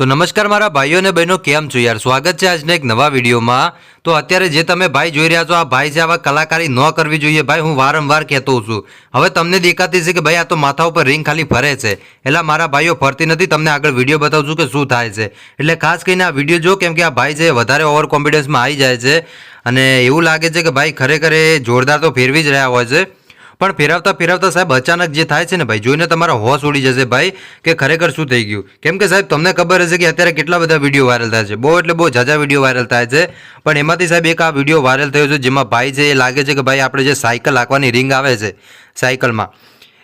તો નમસ્કાર મારા ભાઈઓ અને બહેનો, કેમ છો યાર? સ્વાગત છે આજના એક નવા વિડીયોમાં. તો અત્યારે જે તમે ભાઈ જોઈ રહ્યા છો, આ ભાઈ છે, આવા કલાકારી ન કરવી જોઈએ ભાઈ, હું વારંવાર કહેતો છું. હવે તમને દેખાતી છે કે ભાઈ, આ તો માથા ઉપર રિંગ ખાલી ફરે છે. એટલે મારા ભાઈઓ ફરતી નથી, તમને આગળ વીડિયો બતાવું છું કે શું થાય છે. એટલે ખાસ કરીને આ વીડિયો જો, કેમ કે આ ભાઈ છે વધારે ઓવર કોન્ફિડન્સમાં આવી જાય છે. અને એવું લાગે છે કે ભાઈ, ખરેખર જોરદાર તો ફેરવી જ રહ્યા હોય છે. પણ ફેરવતા ફેરવતા સાહેબ અચાનક જે થાય છે ને ભાઈ, જોઈને તમારા હોશ ઉડી જશે ભાઈ કે ખરેખર શું થઈ ગયું? કેમ કે સાહેબ, તમને ખબર હશે કે અત્યારે કેટલા બધા વીડિયો વાયરલ થાય છે. બહુ એટલે બહુ ઝાઝા વીડિયો વાયરલ થાય છે. પણ એમાંથી સાહેબ એક આ વીડિયો વાયરલ થયો છે જેમાં ભાઈ છે એ લાગે છે કે ભાઈ આપણે જે સાયકલ હાંકવાની રિંગ આવે છે સાયકલમાં,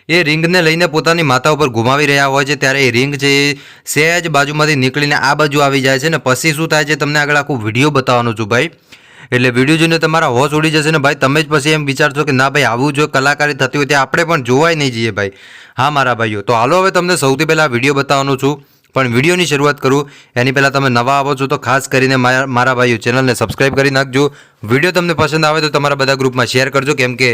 એ રિંગને લઈને પોતાની માથા ઉપર ઘુમાવી રહ્યા હોય છે. ત્યારે એ રિંગ છે એ સહેજ બાજુમાંથી નીકળીને આ બાજુ આવી જાય છે ને. પછી શું થાય છે? તમને આગળ આખું વીડિયો બતાવવાનું છું ભાઈ. એટલે વીડિયો જોઈને તમારા હોશ ઉડી જશે ને ભાઈ, તમે જ પછી એમ વિચારશો કે ના ભાઈ, આવું જો કલાકારી થતી હોય, ત્યાં આપણે પણ જોવાય નહીં જઈએ ભાઈ. હા, મારા ભાઈઓ, તો હાલો હવે તમને સૌથી પહેલાં વીડિયો બતાવવાનું છું. પણ વિડીયોની શરૂઆત કરું. એની પહેલાં તમે નવા આવો છો તો ખાસ કરીને મારા મારા ભાઈઓ, ચેનલને સબસ્ક્રાઈબ કરી નાખજો. વીડિયો તમને પસંદ આવે તો તમારા બધા ગ્રુપમાં શેર કરજો, કેમ કે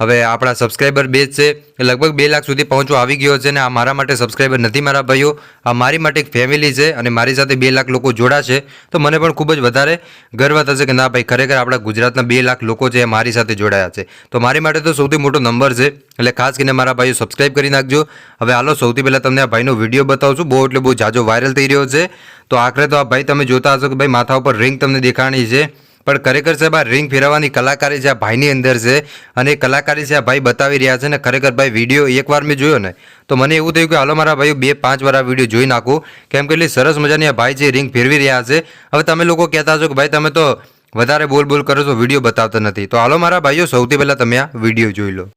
હવે આપણા સબસ્ક્રાઈબર બેઝ છે એ લગભગ બે લાખ સુધી પહોંચવા આવી ગયો છે ને આ મારા માટે સબસ્ક્રાઈબર નથી મારા ભાઈઓ, આ મારી માટે એક ફેમિલી છે અને મારી સાથે બે લાખ લોકો જોડાશે તો મને પણ ખૂબ જ વધારે ગર્વ થશે કે ના ભાઈ, ખરેખર આપણા ગુજરાતના બે લાખ લોકો છે એ મારી સાથે જોડાયા છે. તો મારી માટે તો સૌથી મોટો નંબર છે, એટલે ખાસ કરીને મારા ભાઈઓ સબસ્ક્રાઇબ કરી નાખજો. હવે હાલો, સૌથી પહેલાં તમને આ ભાઈનો વીડિયો બતાવું છું બહુ એટલે બહુ જાજો વાયરલ થઈ રહ્યો છે. તો આખરે તો આ ભાઈ તમે જોતા હશો કે ભાઈ માથા ઉપર રિંગ તમને દેખાણી છે. પણ ખરેખર સાહેબ, આ રિંગ ફેરવવાની કલાકારી છે આ ભાઈની અંદર છે અને કલાકારી છે આ ભાઈ બતાવી રહ્યા છે ને, ખરેખર ભાઈ વીડિયો એકવાર મેં જોયો ને, તો મને એવું થયું કે હાલો મારા ભાઈઓ બે પાંચ વાર આ વીડિયો જોઈ નાખું. કેમ કે એટલી સરસ મજાની આ ભાઈ છે રિંગ ફેરવી રહ્યા છે, હવે તમે લોકો કહેતા છો કે ભાઈ તમે તો વધારે બોલ બોલ કરો છો, વીડિયો બતાવતા નથી. તો હાલો મારા ભાઈઓ, સૌથી પહેલાં તમે આ વીડિયો જોઈ લો.